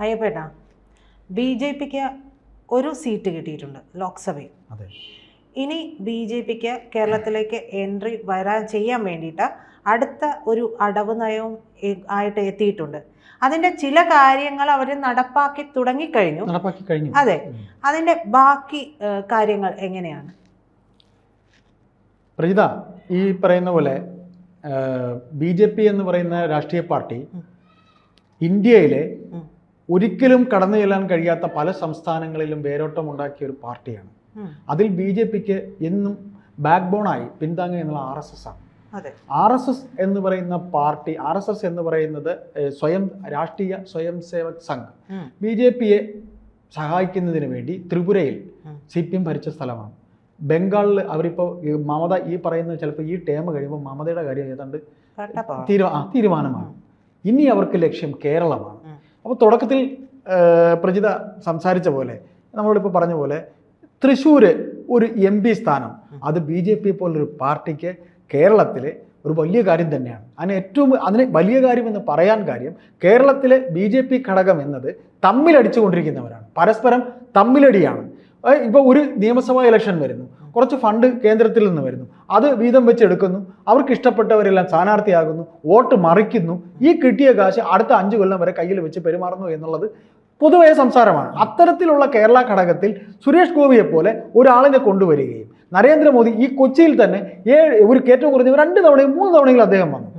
അയ്യപ്പേട്ടാ B J പിക്ക് ഒരു seat കിട്ടിയിട്ടുണ്ട് ലോക്സഭയിൽ. ഇനി ബി ജെ പിക്ക് കേരളത്തിലേക്ക് എൻട്രി വരാൻ ചെയ്യാൻ വേണ്ടിയിട്ട് അടുത്ത ഒരു അടവ് നയവും ആയിട്ട് എത്തിയിട്ടുണ്ട്. അതിന്റെ ചില കാര്യങ്ങൾ അവർ നടപ്പാക്കി തുടങ്ങിക്കഴിഞ്ഞു. നടപ്പാക്കി കഴിഞ്ഞു. അതെ. അതിന്റെ അതിന്റെ ബാക്കി കാര്യങ്ങൾ എങ്ങനെയാണ്? പ്രീത ഈ പറയുന്ന പോലെ ബി ജെ പി എന്ന് പറയുന്ന രാഷ്ട്രീയ പാർട്ടി ഇന്ത്യയിലെ. ഒരിക്കലും കടന്നു ചെല്ലാൻ കഴിയാത്ത പല സംസ്ഥാനങ്ങളിലും വേരോട്ടം ഉണ്ടാക്കിയ ഒരു പാർട്ടിയാണ്. അതിൽ ബി ജെ പിക്ക് എന്നും ബാക്ക് ബോണായി പിന്താങ്ങുക എന്നുള്ള ആർ എസ് എസ് ആണ്. ആർ എസ് എസ് എന്ന് പറയുന്ന പാർട്ടി ആർ എസ് എസ് എന്ന് പറയുന്നത് സ്വയം രാഷ്ട്രീയ സ്വയം സേവക് സംഘ്. ബി ജെ പിയെ സഹായിക്കുന്നതിന് വേണ്ടി ത്രിപുരയിൽ. സി പി എം ഭരിച്ച സ്ഥലമാണ്. ബംഗാളിൽ അവരിപ്പോൾ മമത ഈ പറയുന്ന ചിലപ്പോൾ ഈ ടേം കഴിയുമ്പോൾ മമതയുടെ കാര്യം ഏതാണ്ട് തീരുമാനമാണ്. ഇനി അവർക്ക് ലക്ഷ്യം കേരളമാണ്. അപ്പോൾ തുടക്കത്തിൽ പ്രജിത സംസാരിച്ച പോലെ നമ്മളിപ്പോൾ പറഞ്ഞ പോലെ തൃശ്ശൂർ ഒരു എം പി സ്ഥാനം. അത് ബി ജെ പി പോലൊരു പാർട്ടിക്ക് കേരളത്തിൽ ഒരു വലിയ കാര്യം തന്നെയാണ്. അതിന് ഏറ്റവും അതിന് വലിയ കാര്യമെന്ന് പറയാൻ കാര്യം കേരളത്തിലെ ബി ജെ പി ഘടകം എന്നത് തമ്മിലടിച്ചുകൊണ്ടിരിക്കുന്നവരാണ്. പരസ്പരം തമ്മിലടിയാണ്. ഇപ്പോൾ ഒരു നിയമസഭാ ഇലക്ഷൻ വരുന്നു. കുറച്ച് ഫണ്ട് കേന്ദ്രത്തിൽ നിന്ന് വരുന്നു. അത് വീതം വെച്ചെടുക്കുന്നു അവർക്ക് ഇഷ്ടപ്പെട്ടവരെല്ലാം സ്ഥാനാർത്ഥിയാകുന്നു. വോട്ട് മറിക്കുന്നു. ഈ കിട്ടിയ കാശ് അടുത്ത അഞ്ച് കൊല്ലം വരെ കയ്യിൽ വെച്ച് പെരുമാറുന്നു എന്നുള്ളത് പൊതുവേ സംസാരമാണ്. അത്തരത്തിലുള്ള കേരള ഘടകത്തിൽ സുരേഷ് ഗോപിയെ പോലെ ഒരാളിനെ കൊണ്ടുവരികയും നരേന്ദ്രമോദി ഈ കൊച്ചിയിൽ തന്നെ ഏഴ് ഒരു ഏറ്റവും കുറഞ്ഞ രണ്ട് തവണയും മൂന്ന് തവണയെങ്കിലും അദ്ദേഹം വന്നു.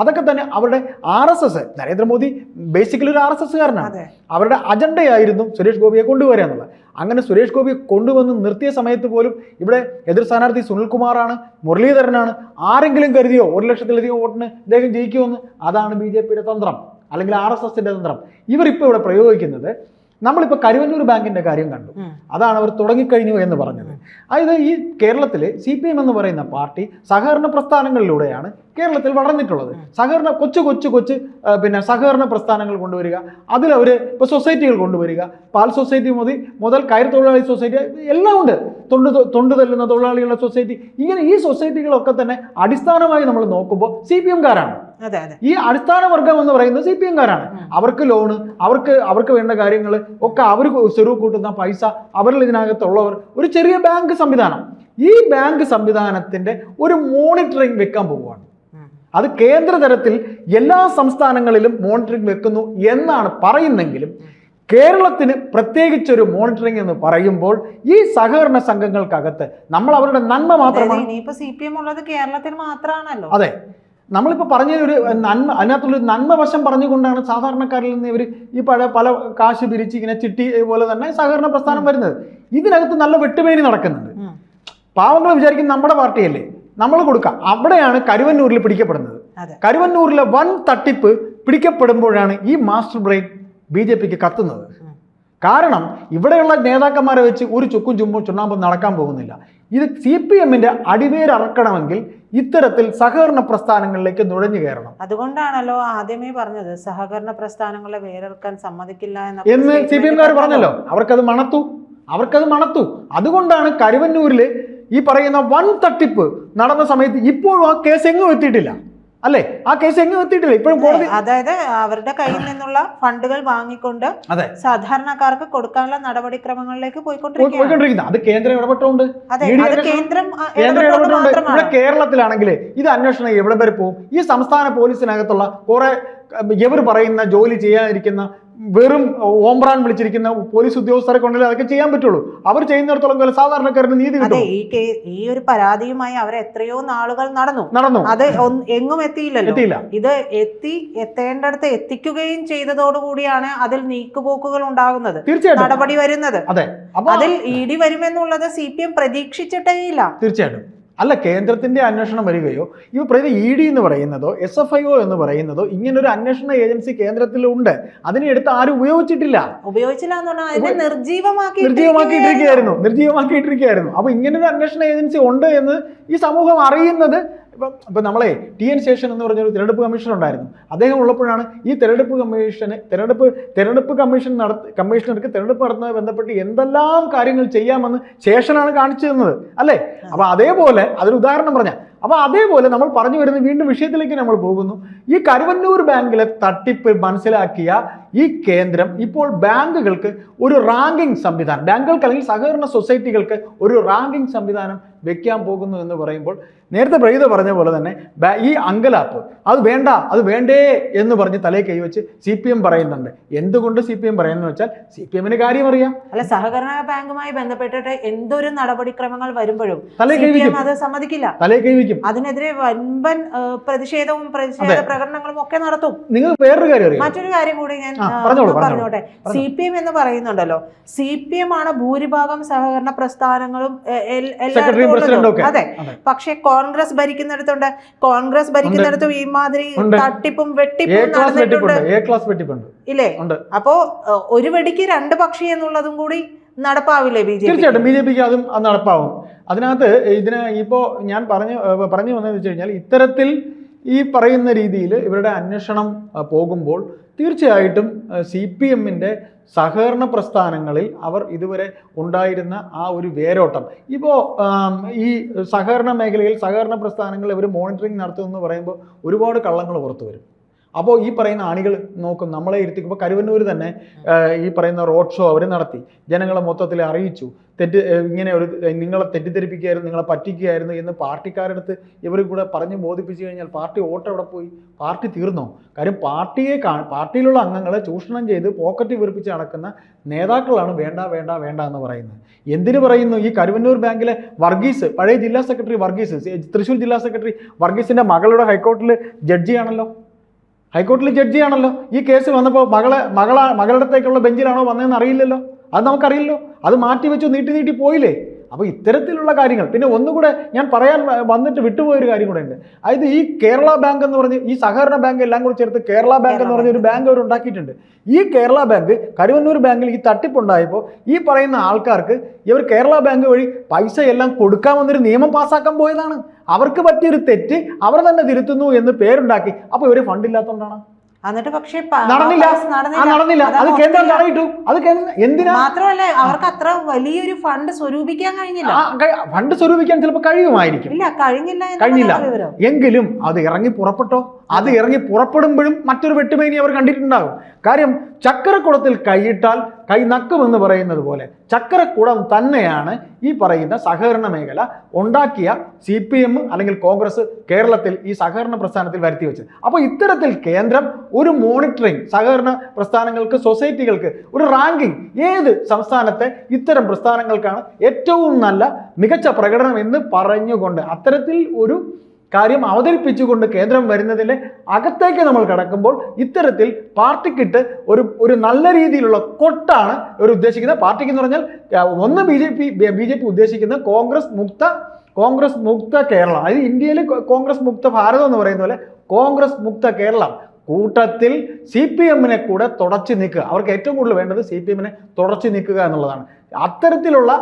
അതൊക്കെ തന്നെ അവരുടെ R S S Narendra Modi basically ഒരു ആർ എസ് എസ്സുകാരനാണ്. അവരുടെ അജണ്ടയായിരുന്നു സുരേഷ് ഗോപിയെ കൊണ്ടുവരിക എന്നുള്ളത്. അങ്ങനെ സുരേഷ് ഗോപിയെ കൊണ്ടുവന്ന് നിർത്തിയ സമയത്ത് പോലും ഇവിടെ എതിർ സ്ഥാനാർത്ഥി സുനിൽകുമാറാണ് മുരളീധരനാണ്. ആരെങ്കിലും കരുതിയോ ഒരു ലക്ഷത്തിലധികം വോട്ടിന് ഇദ്ദേഹം ജയിക്കുമെന്ന്? അതാണ് ബി ജെ പിയുടെ തന്ത്രം. അല്ലെങ്കിൽ ആർ എസ് എസിന്റെ തന്ത്രം. ഇവരിപ്പോൾ ഇവിടെ പ്രയോഗിക്കുന്നത് നമ്മളിപ്പോൾ കരുവന്നൂർ ബാങ്കിന്റെ കാര്യം കണ്ടു. അതാണ് അവർ തുടങ്ങിക്കഴിഞ്ഞു എന്ന് പറഞ്ഞത്. അതായത് ഈ കേരളത്തിൽ സി പി എം എന്ന് പറയുന്ന പാർട്ടി സഹകരണ പ്രസ്ഥാനങ്ങളിലൂടെയാണ് കേരളത്തിൽ വളർന്നിട്ടുള്ളത്. സഹകരണ കൊച്ചു കൊച്ചു കൊച്ചു പിന്നെ സഹകരണ പ്രസ്ഥാനങ്ങൾ കൊണ്ടുവരിക അതിലവർ ഇപ്പോൾ സൊസൈറ്റികൾ കൊണ്ടുവരിക പാൽ സൊസൈറ്റി മുതൽ മുതൽ കയർ തൊഴിലാളി സൊസൈറ്റി എല്ലാം ഉണ്ട്. തൊണ്ട് തൊണ്ടു തല്ലുന്ന തൊഴിലാളികളുടെ സൊസൈറ്റി ഇങ്ങനെ ഈ സൊസൈറ്റികളൊക്കെ തന്നെ അടിസ്ഥാനമായി നമ്മൾ നോക്കുമ്പോൾ സി പി എംകാരാണ് ഈ അടിസ്ഥാന വർഗം എന്ന് പറയുന്നത് സി പി എംകാരാണ്. അവർക്ക് ലോണ് അവർക്ക് അവർക്ക് വേണ്ട കാര്യങ്ങൾ ഒക്കെ അവർ ചെറു കൂട്ടുന്ന പൈസ അവരിൽ ഇതിനകത്തുള്ളവർ ഒരു ചെറിയ ബാങ്ക് സംവിധാനം. ഈ ബാങ്ക് സംവിധാനത്തിന്റെ ഒരു മോണിറ്ററിംഗ് വെക്കാൻ പോവുകയാണ്. അത് കേന്ദ്ര തലത്തിൽ എല്ലാ സംസ്ഥാനങ്ങളിലും മോണിറ്ററിംഗ് വെക്കുന്നു എന്നാണ് പറയുന്നെങ്കിലും കേരളത്തിന് പ്രത്യേകിച്ചൊരു മോണിറ്ററിംഗ് എന്ന് പറയുമ്പോൾ ഈ സഹകരണ സംഘങ്ങൾക്കകത്ത് നമ്മൾ അവരുടെ നന്മ മാത്രമാണ്. ഇനിയിപ്പോ സി പി എം ഉള്ളത് കേരളത്തിൽ മാത്രമാണല്ലോ. അതെ. നമ്മളിപ്പോൾ പറഞ്ഞ ഒരു നന്മ അതിനകത്തുള്ള ഒരു നന്മ വശം പറഞ്ഞുകൊണ്ടാണ് സാധാരണക്കാരിൽ നിന്ന് ഇവർ ഈ പല പല കാശ് പിരിച്ച് ഇങ്ങനെ ചിട്ടി പോലെ തന്നെ സഹകരണ പ്രസ്ഥാനം വരുന്നത്. ഇതിനകത്ത് നല്ല വെട്ടുപേരി നടക്കുന്നുണ്ട്. പാവങ്ങൾ വിചാരിക്കും നമ്മുടെ പാർട്ടിയല്ലേ? നമ്മൾ കൊടുക്കാം. അവിടെയാണ് കരുവന്നൂരിൽ പിടിക്കപ്പെടുന്നത്. കരുവന്നൂരിലെ വൻ തട്ടിപ്പ് പിടിക്കപ്പെടുമ്പോഴാണ് ഈ മാസ്റ്റർ ബ്രെയിൻ ബി ജെ പിക്ക് കത്തുന്നത്. കാരണം ഇവിടെയുള്ള നേതാക്കന്മാരെ വെച്ച് ഒരു ചുക്കും ചുമ്പും ചുണ്ണാമ്പും നടക്കാൻ പോകുന്നില്ല. ഇത് സി പി എമ്മിന്റെ അടിവേരറക്കണമെങ്കിൽ ഇത്തരത്തിൽ സഹകരണ പ്രസ്ഥാനങ്ങളിലേക്ക് നുഴഞ്ഞു കയറണം. അതുകൊണ്ടാണല്ലോ ആദ്യമേ പറഞ്ഞത് സഹകരണ പ്രസ്ഥാനങ്ങളെ വേറെക്കാൻ സമ്മതിക്കില്ല എന്ന് സി പി എംകാർ പറഞ്ഞല്ലോ. അവർക്കത് മണത്തു. അവർക്കത് മണത്തു. അതുകൊണ്ടാണ് കരുവന്നൂരിൽ ഈ പറയുന്ന വൻ തട്ടിപ്പ് നടന്ന സമയത്ത് ഇപ്പോഴും ആ കേസ് എങ്ങും എത്തിയിട്ടില്ല. അല്ലേ? ആ കേസ് എങ്ങും എത്തിയിട്ടില്ല. ഇപ്പോഴും കോടതി അതായത് അവരുടെ കയ്യിൽ നിന്നുള്ള ഫണ്ടുകൾ വാങ്ങിക്കൊണ്ട് അതെ. സാധാരണക്കാർക്ക് കൊടുക്കാനുള്ള നടപടിക്രമങ്ങളിലേക്ക് പോയിക്കൊണ്ടിരിക്കുന്നത് അത് കേന്ദ്രം ഇടപെട്ടുണ്ട്. കേന്ദ്രം ഇവിടെ കേരളത്തിലാണെങ്കിൽ ഇത് അന്വേഷണം എവിടെ വരെ പോകും? ഈ സംസ്ഥാന പോലീസിനകത്തുള്ള കുറെ ഇവർ പറയുന്ന ജോലി ചെയ്യാതിരിക്കുന്ന വെറും ഓംബ്രാൻ വിളിച്ചിരിക്കുന്ന പോലീസ് ഉദ്യോഗസ്ഥരെ കൊണ്ടല്ലേ അതൊക്കെ ചെയ്യാൻ പറ്റുള്ളൂ. അവർ ചെയ്യുന്നിടത്തോളം കാലം സാധാരണക്കാരന് നീതി അതെ ഈ ഈ ഒരു പരാതിയുമായി അവർ എത്രയോ നാളുകൾ നടന്നു. നടന്നു. അത് എങ്ങും എത്തിയില്ലല്ലോ. എത്തിയില്ല. ഇത് എത്തി എത്തേണ്ടടുത്ത് എത്തിക്കുകയും ചെയ്തതോടുകൂടിയാണ് അതിൽ നീക്കുപോക്കുകൾ ഉണ്ടാകുന്നത്. തീർച്ചയായിട്ടും. നടപടി വരുന്നത്. അതെ. അതിൽ ഇ ഡി വരുമെന്നുള്ളത് സി പി എം പ്രതീക്ഷിച്ചിട്ടേ ഇല്ല. തീർച്ചയായിട്ടും. അല്ല കേന്ദ്രത്തിന്റെ അന്വേഷണം വരികയോ ഇവ പ്രതി ഇ ഡി എന്ന് പറയുന്നതോ എസ് എഫ് ഐ ഒ എന്ന് പറയുന്നതോ ഇങ്ങനൊരു അന്വേഷണ ഏജൻസി കേന്ദ്രത്തിലുണ്ട്. അതിനെ എടുത്ത് ആരും ഉപയോഗിച്ചിട്ടില്ല. ഉപയോഗിച്ചില്ല നിർജീവമാക്കിയിട്ടിരിക്കുകയായിരുന്നു നിർജീവമാക്കിയിട്ടിരിക്കുകയായിരുന്നു അപ്പൊ ഇങ്ങനൊരു അന്വേഷണ ഏജൻസി ഉണ്ട് എന്ന് ഈ സമൂഹം അറിയുന്നത് ഇപ്പം ഇപ്പം നമ്മളെ ടി എൻ ശേഷൻ എന്ന് പറഞ്ഞൊരു തിരഞ്ഞെടുപ്പ് കമ്മീഷൻ ഉണ്ടായിരുന്നു. അദ്ദേഹം ഉള്ളപ്പോഴാണ് ഈ തിരഞ്ഞെടുപ്പ് കമ്മീഷന് തിരഞ്ഞെടുപ്പ് തിരഞ്ഞെടുപ്പ് കമ്മീഷൻ നടത്തി കമ്മീഷണർക്ക് തിരഞ്ഞെടുപ്പ് നടത്തുന്നതുമായി ബന്ധപ്പെട്ട് എന്തെല്ലാം കാര്യങ്ങൾ ചെയ്യാമെന്ന് ശേഷനാണ് കാണിച്ചു തന്നത്. അല്ലേ? അപ്പോൾ അതേപോലെ അതൊരു ഉദാഹരണം പറഞ്ഞ അപ്പോൾ അതേപോലെ നമ്മൾ പറഞ്ഞു വരുന്ന വീണ്ടും വിഷയത്തിലേക്ക് നമ്മൾ പോകുന്നു. ഈ കരുവന്നൂർ ബാങ്കിലെ തട്ടിപ്പ് മനസ്സിലാക്കിയ ഈ കേന്ദ്രം ഇപ്പോൾ ബാങ്കുകൾക്ക് ഒരു റാങ്കിംഗ് സംവിധാനം ബാങ്കുകൾക്ക് അല്ലെങ്കിൽ സഹകരണ സൊസൈറ്റികൾക്ക് ഒരു റാങ്കിംഗ് സംവിധാനം വെക്കാൻ പോകുന്നു എന്ന് പറയുമ്പോൾ നേരത്തെ പ്രീത പറഞ്ഞ പോലെ തന്നെ ഈ അങ്കലാപ്പ് അത് വേണ്ട അത് വേണ്ടേ എന്ന് പറഞ്ഞ് തലേ കൈവച്ച് സി പി എം പറയുന്നുണ്ട്. എന്തുകൊണ്ട് സി പി എം പറയുന്നത് വെച്ചാൽ സി പി എമ്മിന് കാര്യം അറിയാം. അല്ല സഹകരണ ബാങ്കുമായി ബന്ധപ്പെട്ടിട്ട് എന്തൊരു നടപടിക്രമങ്ങൾ വരുമ്പോഴും തലേ കൈവിക്കും അത് സമ്മതിക്കില്ല. തലേ അതിനെതിരെ വൻപൻ പ്രതിഷേധവും പ്രതിഷേധ പ്രകടനങ്ങളും ഒക്കെ നടത്തും. നിങ്ങൾ വേറൊരു കാര്യം മറ്റൊരു കാര്യം കൂടി ഞാൻ. പറഞ്ഞോട്ടെ. സി പി എം എന്ന് പറയുന്നുണ്ടല്ലോ. സി പി എം ആണ് ഭൂരിഭാഗം സഹകരണ പ്രസ്ഥാനങ്ങളും അതെ. പക്ഷെ കോൺഗ്രസ് ഭരിക്കുന്നിടത്തുണ്ട്. കോൺഗ്രസ് ഭരിക്കുന്നിടത്തും ഈ മാതിരി തട്ടിപ്പും വെട്ടിപ്പും നടന്നിട്ടുണ്ട്. ഇല്ലേ? അപ്പോ ഒരു വെടിക്ക് രണ്ട് പക്ഷി എന്നുള്ളതും കൂടി നടപ്പാവില്ലേ ബി ജെ തീർച്ചയായിട്ടും ബി ജെ പിക്ക് അതും നടപ്പാവും. അതിനകത്ത് ഇതിന് ഇപ്പോൾ ഞാൻ പറഞ്ഞു പറഞ്ഞു വന്നതെന്ന് വെച്ച് കഴിഞ്ഞാൽ ഇത്തരത്തിൽ ഈ പറയുന്ന രീതിയിൽ ഇവരുടെ അന്വേഷണം പോകുമ്പോൾ തീർച്ചയായിട്ടും സി പി എമ്മിന്റെ സഹകരണ പ്രസ്ഥാനങ്ങളിൽ അവർ ഇതുവരെ ഉണ്ടായിരുന്ന ആ ഒരു വേരോട്ടം. ഇപ്പോൾ ഈ സഹകരണ മേഖലയിൽ സഹകരണ പ്രസ്ഥാനങ്ങൾ ഇവർ മോണിറ്ററിംഗ് നടത്തുമെന്ന് പറയുമ്പോൾ ഒരുപാട് കള്ളങ്ങൾ പുറത്തു വരും. അപ്പോൾ ഈ പറയുന്ന ആണികൾ നോക്കും നമ്മളെ ഇരുത്തിക്കുമ്പോൾ കരുവന്നൂർ തന്നെ ഈ പറയുന്ന റോഡ് ഷോ അവർ നടത്തി. ജനങ്ങളെ മൊത്തത്തിൽ അറിയിച്ചു. തെറ്റ് ഇങ്ങനെ ഒരു നിങ്ങളെ തെറ്റിദ്ധരിപ്പിക്കുകയായിരുന്നു നിങ്ങളെ പറ്റിക്കുകയായിരുന്നു എന്ന് പാർട്ടിക്കാരുടെ അടുത്ത് ഇവർ കൂടെ പറഞ്ഞ് ബോധിപ്പിച്ചു കഴിഞ്ഞാൽ പാർട്ടി വോട്ട് എവിടെ പോയി? പാർട്ടി തീർന്നോ? കാര്യം പാർട്ടിയെ കാ പാർട്ടിയിലുള്ള അംഗങ്ങളെ ചൂഷണം ചെയ്ത് പോക്കറ്റ് വീർപ്പിച്ച് നടക്കുന്ന നേതാക്കളാണ് വേണ്ട വേണ്ട വേണ്ട എന്ന് പറയുന്നത്. എന്തിനു പറയുന്നു? ഈ കരുവന്നൂർ ബാങ്കിലെ വർഗീസ് പഴയ ജില്ലാ സെക്രട്ടറി വർഗീസ് തൃശ്ശൂർ ജില്ലാ സെക്രട്ടറി വർഗീസിന്റെ മകളുടെ ഹൈക്കോർട്ടിൽ ജഡ്ജിയാണല്ലോ. ഹൈക്കോടതിയിൽ ജഡ്ജിയാണല്ലോ. ഈ കേസ് വന്നപ്പോൾ മകളെ മകളാ മകളുടെ അടുത്തേക്കുള്ള ബെഞ്ചിലാണോ വന്നതെന്ന് അറിയില്ലല്ലോ. അത് നമുക്കറിയില്ലല്ലോ. അത് മാറ്റി വെച്ചു നീട്ടി നീട്ടി പോയില്ലേ? അപ്പോൾ ഇത്തരത്തിലുള്ള കാര്യങ്ങൾ. പിന്നെ ഒന്നുകൂടെ ഞാൻ പറയാൻ വന്നിട്ട് വിട്ടുപോയൊരു കാര്യം കൂടെ ഉണ്ട് അതായത് ഈ കേരള ബാങ്ക് എന്ന് പറഞ്ഞ് ഈ സഹകരണ ബാങ്ക് എല്ലാം കൂടി ചേർത്ത് കേരള ബാങ്ക് എന്ന് പറഞ്ഞ ഒരു ബാങ്ക്. അവർ ഉണ്ടാക്കിയിട്ടുണ്ട്. ഈ കേരള ബാങ്ക് കരുവന്നൂർ ബാങ്കിൽ ഈ തട്ടിപ്പുണ്ടായപ്പോൾ ഈ പറയുന്ന ആൾക്കാർക്ക് ഇവർ കേരള ബാങ്ക് വഴി പൈസ എല്ലാം കൊടുക്കാമെന്നൊരു നിയമം പാസ്സാക്കാൻ പോയതാണ്. അവർക്ക് പറ്റിയൊരു തെറ്റ് അവർ തന്നെ തിരുത്തുന്നു എന്ന് പേരുണ്ടാക്കി. അപ്പോൾ ഇവർ ഫണ്ടില്ലാത്തതുകൊണ്ടാണ് എന്നിട്ട് പക്ഷേ നടന്നില്ല. നടന്നില്ല. അത് കേന്ദ്രം തടയിട്ടു അത് എന്തിനാ? മാത്രമല്ല അവർക്ക് അത്ര വലിയൊരു ഫണ്ട് സ്വരൂപിക്കാൻ കഴിഞ്ഞില്ല. ഫണ്ട് സ്വരൂപിക്കാൻ ചിലപ്പോൾ കഴിയുമായിരിക്കും. ഇല്ല കഴിഞ്ഞില്ല കഴിഞ്ഞില്ല. എങ്കിലും അത് ഇറങ്ങി പുറപ്പെട്ടോ? അത് ഇറങ്ങി പുറപ്പെടുമ്പോഴും മറ്റൊരു വെട്ടുമേനി അവർ കണ്ടിട്ടുണ്ടാകും. കാര്യം ചക്കരക്കുളത്തിൽ കൈയിട്ടാൽ കൈ നക്കുമെന്ന് പറയുന്നത് പോലെ ചക്രക്കുടം തന്നെയാണ് ഈ പറയുന്ന സഹകരണ മേഖല ഉണ്ടാക്കിയ സി പി എം അല്ലെങ്കിൽ കോൺഗ്രസ് കേരളത്തിൽ ഈ സഹകരണ പ്രസ്ഥാനത്തിൽ വരുത്തി വെച്ചത്. അപ്പോൾ ഇത്തരത്തിൽ കേന്ദ്രം ഒരു മോണിറ്ററിംഗ് സഹകരണ പ്രസ്ഥാനങ്ങൾക്ക് സൊസൈറ്റികൾക്ക് ഒരു റാങ്കിങ് ഏത് സംസ്ഥാനത്തെ ഇത്തരം പ്രസ്ഥാനങ്ങൾക്കാണ് ഏറ്റവും നല്ല മികച്ച പ്രകടനം എന്ന് പറഞ്ഞുകൊണ്ട് അത്തരത്തിൽ ഒരു കാര്യം അവതരിപ്പിച്ചുകൊണ്ട് കേന്ദ്രം വരുന്നതിന്റെ അകത്തേക്ക് നമ്മൾ കടക്കുമ്പോൾ ഇത്തരത്തിൽ പാർട്ടിക്കിട്ട് ഒരു ഒരു നല്ല രീതിയിലുള്ള കൊട്ടാണ് ഇവർ ഉദ്ദേശിക്കുന്നത്. പാർട്ടിക്ക് എന്ന് പറഞ്ഞാൽ ഒന്ന് B J P B J P ഉദ്ദേശിക്കുന്ന കോൺഗ്രസ് മുക്ത കോൺഗ്രസ് മുക്ത കേരളം. അതായത് ഇന്ത്യയിൽ കോൺഗ്രസ് മുക്ത ഭാരതം എന്ന് പറയുന്ന പോലെ കോൺഗ്രസ് മുക്ത കേരളം. കൂട്ടത്തിൽ സി പി എമ്മിനെ കൂടെ തുടച്ചു നീക്കുക അവർക്ക് ഏറ്റവും കൂടുതൽ വേണ്ടത് സി പി എമ്മിനെ തുടച്ചു നീക്കുക എന്നുള്ളതാണ്. അത്തരത്തിലുള്ള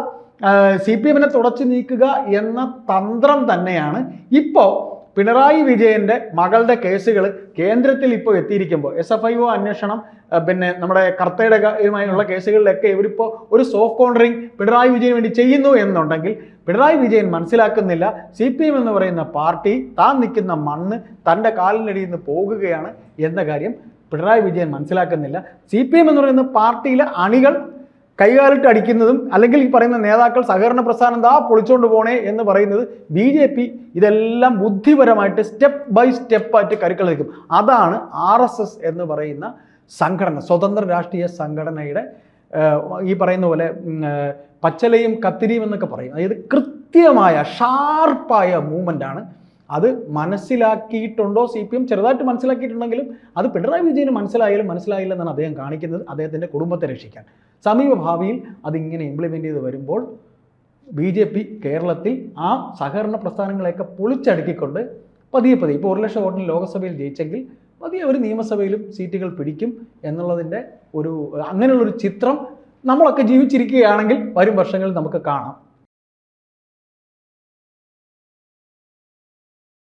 സി പി എമ്മിനെ തുടച്ചു നീക്കുക എന്ന തന്ത്രം തന്നെയാണ് ഇപ്പോൾ പിണറായി വിജയന്റെ മകളുടെ കേസുകൾ കേന്ദ്രത്തിൽ ഇപ്പോൾ എത്തിയിരിക്കുമ്പോൾ എസ് എഫ് ഐ ഒ അന്വേഷണം പിന്നെ നമ്മുടെ കർത്തയുടെ യുമായുള്ള കേസുകളിലൊക്കെ ഇവരിപ്പോൾ ഒരു സോഫ്റ്റ് കോൺട്രിങ് പിണറായി വിജയന് വേണ്ടി ചെയ്യുന്നു എന്നുണ്ടെങ്കിൽ പിണറായി വിജയൻ മനസ്സിലാക്കുന്നില്ല. സി പി എം എന്ന് പറയുന്ന പാർട്ടി താൻ നിൽക്കുന്ന മണ്ണ് തന്റെ കാലിനടിയിൽ നിന്ന് പോകുകയാണ് എന്ന കാര്യം പിണറായി വിജയൻ മനസ്സിലാക്കുന്നില്ല. സി പി എം എന്ന് പറയുന്ന പാർട്ടിയിലെ അണികൾ കൈകാലിട്ട് അടിക്കുന്നതും അല്ലെങ്കിൽ ഈ പറയുന്ന നേതാക്കൾ സഹകരണ പ്രസ്ഥാനം ദാ പൊളിച്ചുകൊണ്ട് പോണേ എന്ന് പറയുന്നത് ബി ജെ പി ഇതെല്ലാം ബുദ്ധിപരമായിട്ട് സ്റ്റെപ്പ് ബൈ സ്റ്റെപ്പായിട്ട് കരുക്കൾ നിൽക്കും. അതാണ് ആർ എസ് എസ് എന്ന് പറയുന്ന സംഘടന സ്വതന്ത്ര രാഷ്ട്രീയ സംഘടനയുടെ ഈ പറയുന്ന പോലെ പച്ചലയും കത്തിരിയും എന്നൊക്കെ പറയും. അതായത് കൃത്യമായ ഷാർപ്പായ മൂവ്മെന്റാണ് അത് മനസ്സിലാക്കിയിട്ടുണ്ടോ സി പി എം? ചെറുതായിട്ട് മനസ്സിലാക്കിയിട്ടുണ്ടെങ്കിലും അത് പിണറായി വിജയന് മനസ്സിലായാലും മനസ്സിലായില്ലെന്നാണ് അദ്ദേഹം കാണിക്കുന്നത്. അദ്ദേഹത്തിന്റെ കുടുംബത്തെ രക്ഷിക്കാൻ. സമീപ ഭാവിയിൽ അതിങ്ങനെ ഇംപ്ലിമെന്റ് ചെയ്ത് വരുമ്പോൾ ബി ജെ പി കേരളത്തിൽ ആ സഹകരണ പ്രസ്ഥാനങ്ങളെയൊക്കെ പൊളിച്ചടുക്കിക്കൊണ്ട് പതിയെ പതിയെ ഇപ്പോൾ ഒരു ലക്ഷം വോട്ടിന് ലോക്സഭയിൽ ജയിച്ചെങ്കിൽ പതിയെ ഒരു നിയമസഭയിലും സീറ്റുകൾ പിടിക്കും എന്നുള്ളതിന്റെ ഒരു അങ്ങനെയുള്ളൊരു ചിത്രം നമ്മളൊക്കെ ജീവിച്ചിരിക്കുകയാണെങ്കിൽ വരും വർഷങ്ങളിൽ നമുക്ക് കാണാം.